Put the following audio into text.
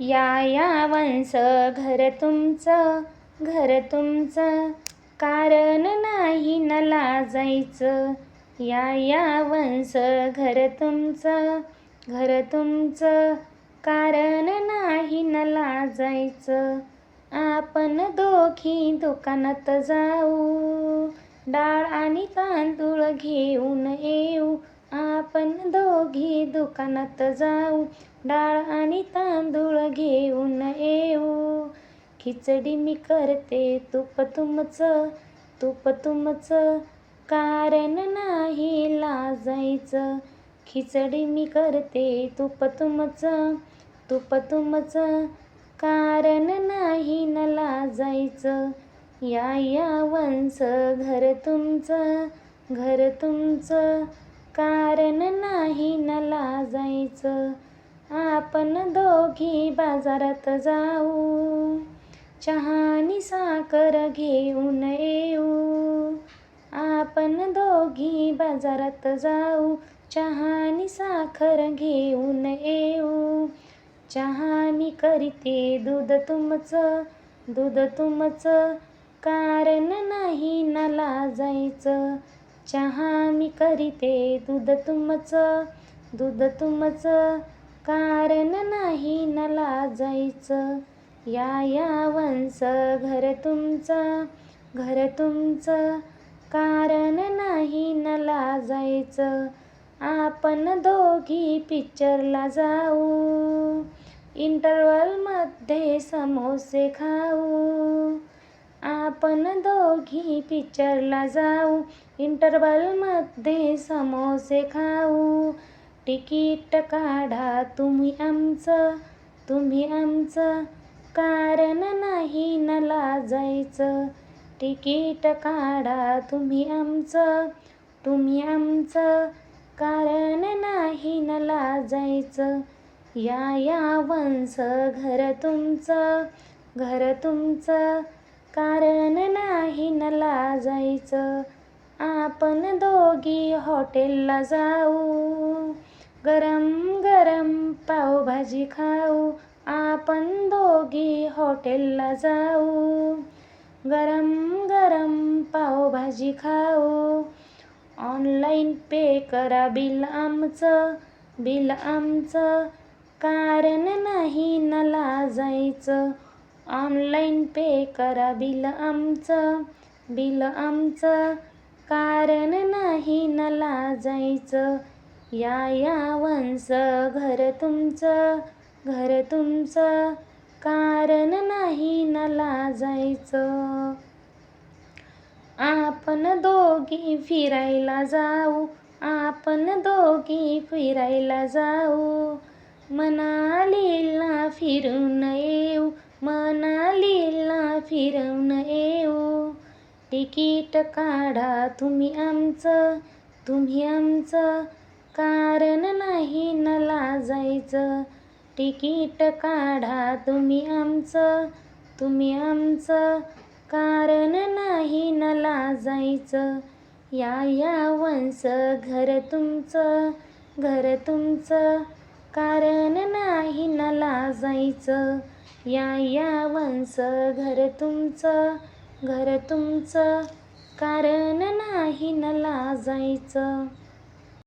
या या वंश घर तुमचं घर तुमचं. कारण नाही नला लाजायचं या या वंश घर तुमचं घर तुमचं. कारण नाही नला लाजायचं आपण दोघी दुकानात जाऊ. डाळ आणि तांदूळ घेऊन येऊ. आपण दोघी दुकानात जाऊ. डाळ आणि तांदूळ घेऊन येऊ. खिचडी मी करते तूप तुमचं तूप तुमचं. कारण नाही लाजायचं. खिचडी मी करते तूप तुमचं तूप तुमचं. कारण नाही न लाजायचं. या या वंस घर तुमचं घर तुमचं. कारण नाही न लाजायचं. आपण दोघी बाजारात जाऊ. चहानी साखर घेऊन येऊ. आपण दोघी बाजारात जाऊ. चहानी साखर घेऊन येऊ. चहा मी करते दूध तुमचं दूध तुमचं. कारण नाही न लाजायचं चहा मी करीते दूध तुमचं दूध तुमचं. कारण नाही नला जायचं. या या वंस घर तुमचं घर तुमचं. कारण नाही नला जायचं. आपण दोघी पिक्चरला जाऊ. इंटरवलमध्ये समोसे खाऊ. आपण दोघी पिक्चरला जाऊ. इंटरवलमध्ये समोसे खाऊ. तिकीट काढा तुम्ही आमचं तुम्ही आमचं. कारण नाही नला लाजायचं तिकीट काढा तुम्ही आमचं तुम्ही आमचं. कारण नाही नला लाजायचं या या वंस घर तुमचं घर तुमचं. कारण नाही नला लाजायचं आपण दोघी हॉटेलला जाऊ. गरम गरम पावभाजी खाऊ. आपण दोघी हॉटेलला जाऊ. गरम गरम पावभाजी खाऊ. ऑनलाईन पे करा बिल आमचं बिल आमचं. कारण नाही न लाजायचं ऑनलाईन पे करा बिल आमचं बिल आमचं. कारण नाही न लाजायचं या या वंस घर तुमचं घर तुमचं. कारण नाही नला जायचं. आपण दोघी फिरायला जाऊ आपण दोघी फिरायला जाऊ. मनालीला फिरून येऊ मनालीला फिरून येऊ. तिकीट काढा तुम्ही आमचं तुम्ही आमचं. कारण नाही नला जायचं. तिकीट काढा तुम्ही आमचं तुम्ही आमचं. कारण नाही नला जायचं. या या वंस घर तुमचं घर तुमचं. कारण नाही नला जायचं. या या वंस घर तुमचं घर तुमचं. कारण नाही नला जायचं.